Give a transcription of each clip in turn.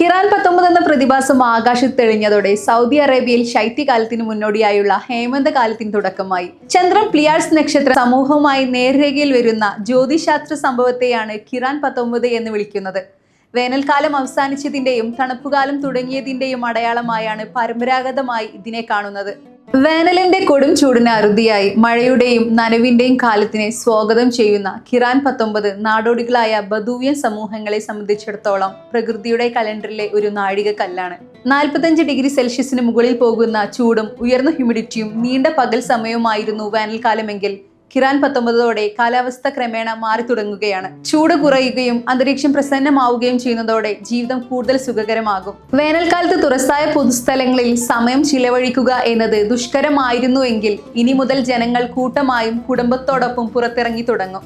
ഖിറാൻ പത്തൊമ്പത് എന്ന പ്രതിഭാസം ആകാശത്ത് തെളിഞ്ഞതോടെ സൗദി അറേബ്യയിൽ ശൈത്യകാലത്തിന് മുന്നോടിയായുള്ള ഹേമന്തകാലത്തിന് തുടക്കമായി. ചന്ദ്രൻ പ്ലിയാഴ്സ് നക്ഷത്ര സമൂഹവുമായി നേർരേഖയിൽ വരുന്ന ജ്യോതിശാസ്ത്ര സംഭവത്തെയാണ് ഖിറാൻ പത്തൊമ്പത് എന്ന് വിളിക്കുന്നത്. വേനൽക്കാലം അവസാനിച്ചതിന്റെയും തണുപ്പുകാലം തുടങ്ങിയതിന്റെയും അടയാളമായാണ് പരമ്പരാഗതമായി ഇതിനെ കാണുന്നത്. വേനലിന്റെ കൊടും ചൂടിന് അറുതിയായി മഴയുടെയും നനവിന്റെയും കാലത്തിനെ സ്വാഗതം ചെയ്യുന്ന കിറാൻ പത്തൊമ്പത് നാടോടികളായ ബദൂവ്യ സമൂഹങ്ങളെ സംബന്ധിച്ചിടത്തോളം പ്രകൃതിയുടെ കലണ്ടറിലെ ഒരു നാഴിക കല്ലാണ് നാൽപ്പത്തഞ്ച് ഡിഗ്രി സെൽഷ്യസിന് മുകളിൽ പോകുന്ന ചൂടും ഉയർന്ന ഹ്യൂമിഡിറ്റിയും നീണ്ട പകൽ സമയവുമായിരുന്നു വേനൽക്കാലമെങ്കിൽ ഖിറാൻ പത്തൊമ്പതോടെ കാലാവസ്ഥ ക്രമേണ മാറി തുടങ്ങുകയാണ്. ചൂട് കുറയുകയും അന്തരീക്ഷം പ്രസന്നമാവുകയും ചെയ്യുന്നതോടെ ജീവിതം കൂടുതൽ സുഖകരമാകും. വേനൽക്കാലത്ത് തുറസായ പൊതുസ്ഥലങ്ങളിൽ സമയം ചിലവഴിക്കുക എന്നത് ദുഷ്കരമായിരുന്നുവെങ്കിൽ ഇനി മുതൽ ജനങ്ങൾ കൂട്ടമായും കുടുംബത്തോടൊപ്പം പുറത്തിറങ്ങി തുടങ്ങും.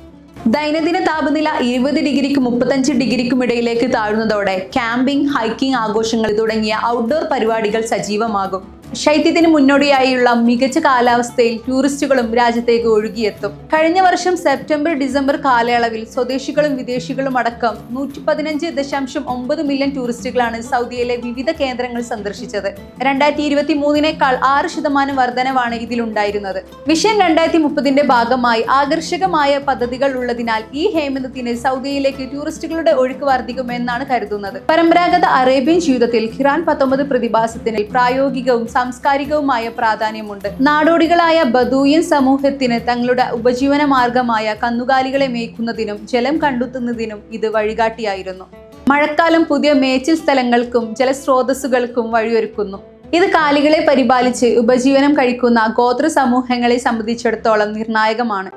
ദൈനംദിന താപനില ഇരുപത് ഡിഗ്രിക്കും മുപ്പത്തഞ്ച് ഡിഗ്രിക്കും ഇടയിലേക്ക് താഴുന്നതോടെ ക്യാമ്പിംഗ് ഹൈക്കിംഗ് ആഘോഷങ്ങൾ തുടങ്ങിയ ഔട്ട്ഡോർ പരിപാടികൾ സജീവമാകും. ശൈത്യത്തിന് മുന്നോടിയായുള്ള മികച്ച കാലാവസ്ഥയിൽ ടൂറിസ്റ്റുകളും രാജ്യത്തേക്ക് ഒഴുകിയെത്തും. കഴിഞ്ഞ വർഷം സെപ്റ്റംബർ ഡിസംബർ കാലയളവിൽ സ്വദേശികളും വിദേശികളും അടക്കം നൂറ്റി പതിനഞ്ച് ദശാംശം ഒമ്പത് മില്യൺ ടൂറിസ്റ്റുകളാണ് സൗദിയിലെ വിവിധ കേന്ദ്രങ്ങൾ സന്ദർശിച്ചത്. രണ്ടായിരത്തി ഇരുപത്തി മൂന്നിനേക്കാൾ ആറ് ശതമാനം വർധനവാണ് ഇതിലുണ്ടായിരുന്നത്. വിഷൻ രണ്ടായിരത്തി മുപ്പതിന്റെ ഭാഗമായി ആകർഷകമായ പദ്ധതികൾ ഉള്ളതിനാൽ ഈ ഹേമന്തത്തിന് സൗദിയിലേക്ക് ടൂറിസ്റ്റുകളുടെ ഒഴുക്ക് വർദ്ധിക്കുമെന്നാണ് കരുതുന്നത്. പരമ്പരാഗത അറേബ്യൻ ജീവിതത്തിൽ ഹിറാൻ പത്തൊമ്പത് പ്രതിഭാസത്തിന് പ്രായോഗികവും സാംസ്കാരികവുമായ പ്രാധാന്യമുണ്ട്. നാടോടികളായ ബദൂയൻ സമൂഹത്തിന് തങ്ങളുടെ ഉപജീവന മാർഗമായ കന്നുകാലികളെ മേയ്ക്കുന്നതിനും ജലം കണ്ടെത്തുന്നതിനും ഇത് വഴികാട്ടിയായിരുന്നു. മഴക്കാലം പുതിയ മേച്ചിൽ സ്ഥലങ്ങൾക്കും ജലസ്രോതസ്സുകൾക്കും വഴിയൊരുക്കുന്നു. ഇത് കാലികളെ പരിപാലിച്ച് ഉപജീവനം കഴിക്കുന്ന ഗോത്ര സമൂഹങ്ങളെ സംബന്ധിച്ചിടത്തോളം നിർണായകമാണ്.